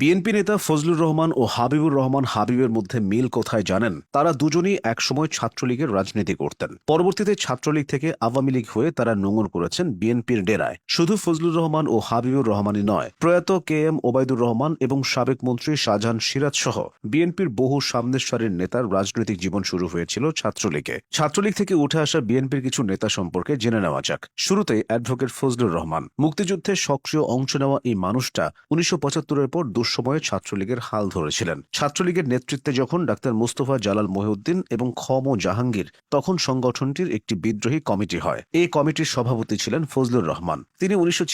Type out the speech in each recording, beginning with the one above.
BNP নেতা ফজলুর রহমান ও হাবিবুর রহমান হাবিবের মধ্যে মিল কোথায় জানেন? তারা দুজনই একসময় ছাত্রলীগের রাজনীতি করতেন। পরবর্তীতে ছাত্রলীগ থেকে আওয়ামী লীগ হয়ে তারা নোংর করেছেন বিএনপির ডেরায়। শুধু ফজলুর রহমান ও হাবিবুর রহমানই নয়, প্রয়াত কে এম ওবায়দুর রহমান এবং সাবেক মন্ত্রী শাহজাহান সিরাজ সহ বিএনপির বহু সামনের সারির নেতার রাজনৈতিক জীবন শুরু হয়েছিল ছাত্রলীগে। ছাত্রলীগ থেকে উঠে আসা বিএনপির কিছু নেতা সম্পর্কে জেনে নেওয়া যাক। শুরুতেই অ্যাডভোকেট ফজলুর রহমান। মুক্তিযুদ্ধে সক্রিয় অংশ নেওয়া এই মানুষটা উনিশশো পঁচাত্তরের পর দুঃসময়ে ছাত্রলীগের হাল ধরেছিলেন। ছাত্রলীগের নেতৃত্বে যখন ডাক্তার মুস্তফা জালাল মহিউদ্দিন এবং খম জাহাঙ্গীর, তখন সংগঠনটির একটি বিদ্রোহী কমিটি হয়। এই কমিটির সভাপতি ছিলেন ফজলুর রহমান। তিনি উনিশশো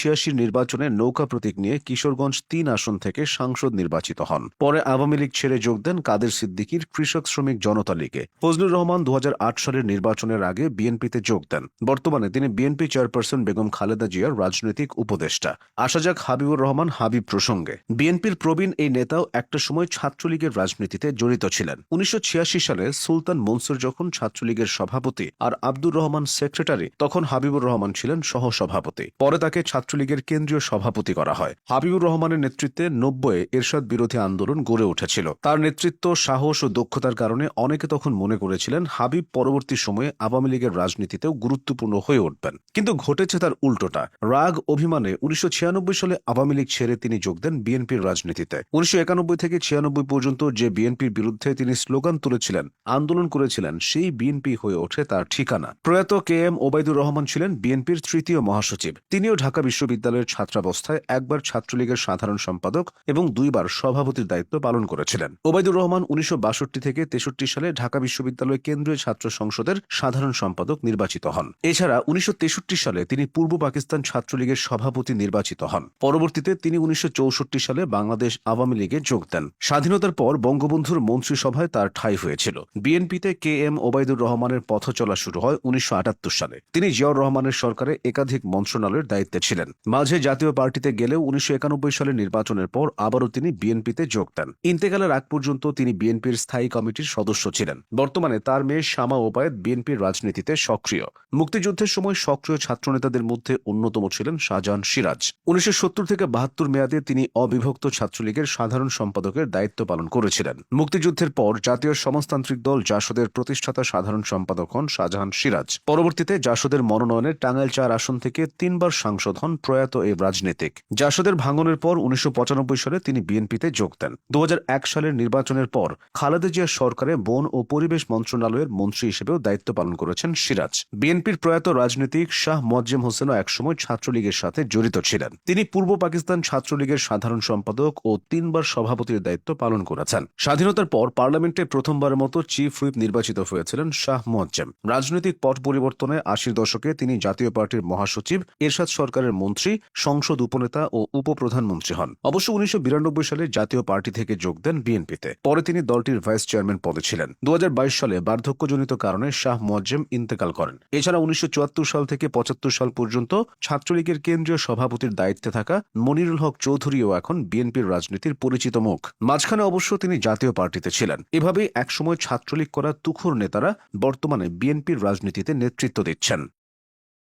নির্বাচনে নৌকা প্রতীক নিয়ে কিশোরগঞ্জ তিন আসন থেকে সাংসদ নির্বাচিত হন। পরে আওয়ামী লীগ ছেড়ে যোগ দেন কাদের সিদ্দিকির কৃষক শ্রমিক জনতা লীগে। ফজলুর রহমান দু হাজার আট সালের নির্বাচনের আগে বিএনপিতে যোগ দেন। বর্তমানে তিনি বিএনপি চেয়ারপারসন বেগম খালেদা জিয়ার রাজনৈতিক উপদেষ্টা। আসা যাক হাবিবুর রহমান হাবিব প্রসঙ্গে। বিএনপির প্রবীণ এই নেতাও একটা সময় ছাত্রলীগের রাজনীতিতে জড়িত ছিলেন। উনিশশো ছিয়াশি সালে সুলতান মনসুর যখন ছাত্রলীগের সভাপতি আর আব্দুর রহমান সেক্রেটারি, তখন হাবিবুর রহমান ছিলেন সহ সভাপতি পরে তাকে ছাত্রলীগের কেন্দ্রীয় সভাপতি করা হয়। হাবিবুর রহমানের নেতৃত্বে নব্বই এরশাদ বিরোধী আন্দোলন গড়ে উঠেছিল। তার নেতৃত্ব সাহস ও দক্ষতার কারণে অনেকে তখন মনে করেছিলেন হাবিব পরবর্তী সময়ে আওয়ামী লীগের রাজনীতিতেও গুরুত্বপূর্ণ হয়ে উঠবেন। কিন্তু ঘটেছে তার উল্টোটা। রাগ অভিমানে উনিশশো ছিয়ানব্বই সালে আওয়ামী লীগ ছেড়ে তিনি যোগ দেন বিএনপির রাজনীতিতে। উনিশশো থেকে ছিয়ানব্বই পর্যন্ত যে বিএনপির বিরুদ্ধে তিনি স্লোগান তুলেছিলেন, আন্দোলন করেছিলেন, সেই বিএনপি হয়ে ওঠে তার ঠিকানা। প্রয়াত কে এম ওবায়দুর রহমান ছিলেন বিএনপির তৃতীয় মহাসচিব। তিনিও ঢাকা বিশ্ববিদ্যালয়ের ছাত্রাবস্থায় একবার ছাত্রলীগের সাধারণ সম্পাদক এবং দুইবার সভাপতির দায়িত্ব পালন করেছিলেন। ওবায়দুর রহমান উনিশশো বাষট্টি থেকে তেষট্টি সালে ঢাকা বিশ্ববিদ্যালয় কেন্দ্রীয় ছাত্র সংসদের সাধারণ সম্পাদক নির্বাচিত হন। এছাড়া উনিশশো তেষট্টি সালে তিনি পূর্ব পাকিস্তান ছাত্রলীগের সভাপতি নির্বাচিত হন। পরবর্তীতে তিনি উনিশশো চৌষট্টি সালে বাংলাদেশ আওয়ামী লীগে যোগ দেন। স্বাধীনতার পর বঙ্গবন্ধুর মন্ত্রিসভায় তার ঠাঁই হয়েছিল। বিএনপিতে কে এম ওবায়দুর রহমানের পথ চলা শুরু হয় উনিশশো সালে। তিনি জিয়াউর রহমানের সরকারে একাধিক মন্ত্রণালয়ের দায়িত্বে ছিলেন। মাঝে জাতীয় পার্টিতে গেলেও উনিশশো সালের নির্বাচনের পর আবারও তিনি বিএনপিতে যোগ দেন। ইন্তেকালের আগ পর্যন্ত তিনি বিএনপির স্থায়ী কমিটির সদস্য ছিলেন। বর্তমানে তার মেয়ে শ্যামা ওপায়েত বিএনপির রাজনীতিতে সক্রিয়। মুক্তিযুদ্ধের সময় সক্রিয় ছাত্রনেতাদের মধ্যে অন্যতম ছিলেন শাহজাহান সিরাজ। উনিশশো সত্তর থেকে বাহাত্তর মেয়াদে তিনি অবিভক্ত ছাত্রলীগের সাধারণ সম্পাদকের দায়িত্ব পালন করেছিলেন। মুক্তিযুদ্ধের পর জাতীয় সমাজতান্ত্রিক দল জাসদের প্রতিষ্ঠাতা সাধারণ সম্পাদক হন শাহজাহান সিরাজ। পরবর্তীতে জাসদের মনোনয়নে টাঙ্গাইল চার আসন থেকে তিনবার সাংসদ হন প্রয়াত এই রাজনীতিক। জাসদের ভাঙনের পর উনিশশো পঁচানব্বই সালে তিনি বিএনপিতে যোগ দেন। দু সালের নির্বাচনের পর খালেদা জিয়ার সরকারে বন ও পরিবেশ মন্ত্রণালয়ের মন্ত্রী হিসেবেও দায়িত্ব পালন করেছেন সিরাজ। বিএনপির প্রয়াত রাজনীতিক শাহ মোয়াজ্জেম হোসেনও একসময় ছাত্রলীগের সাথে জড়িত ছিলেন। তিনি পূর্ব পাকিস্তান ছাত্রলীগের সাধারণ সম্পাদক ও তিনবার সভাপতির দায়িত্ব পালন করেছেন। স্বাধীনতার পর পার্লামেন্টে প্রথমবারের মতো চিফ হুইপ নির্বাচিত হয়েছিলেন শাহ মোয়াজ্জেম। রাজনৈতিক পট পরিবর্তনে আশির দশকে তিনি জাতীয় পার্টির মহাসচিব, এরশাদ সরকারের মন্ত্রী, সংসদ উপনেতা ও উপপ্রধানমন্ত্রী হন। অবশ্য উনিশশো বিরানব্বই সালে জাতীয় পার্টি থেকে যোগ দেন বিএনপিতে। পরে তিনি দলটির ভাইস চেয়ারম্যান পদে ছিলেন। দু হাজার বাইশ সালে বার্ধক্যজনিত কারণে শাহ মোয়াজ্জেম ইন্তেকাল করেন। এছাড়া উনিশশো চুয়াত্তর সাল থেকে পঁচাত্তর সাল পর্যন্ত ছাত্রলীগের কেন্দ্রীয় সভাপতির দায়িত্বে থাকা মনিরুল হক চৌধুরীও এখন বিএনপির রাজনীতির পরিচিত মুখ। মাঝখানে অবশ্য তিনি জাতীয় পার্টিতে ছিলেন। এভাবেই একসময় ছাত্রলীগ করা তুখোর নেতারা বর্তমানে বিএনপির রাজনীতিতে নেতৃত্ব দিচ্ছেন।